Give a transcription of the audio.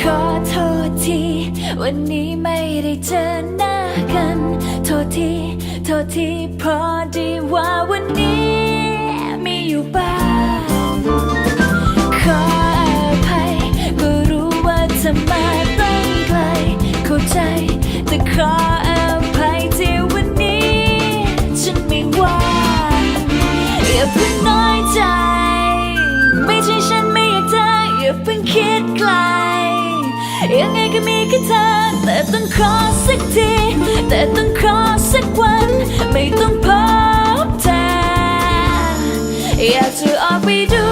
ขอโทษที วันนี้ไม่ได้เจอหน้ากัน โทษที โทษทีพอดีว่าวันนี้มีอยู่บ้าง ขออภัยก็รู้ว่าจะมลังไลเข้าใจแต่ขอ ยังไงก็มีแค่เธอ แต่ต้องขอสักที แต่ต้องขอสักวัน ไม่ต้องพบเธออยากจะออกไปดู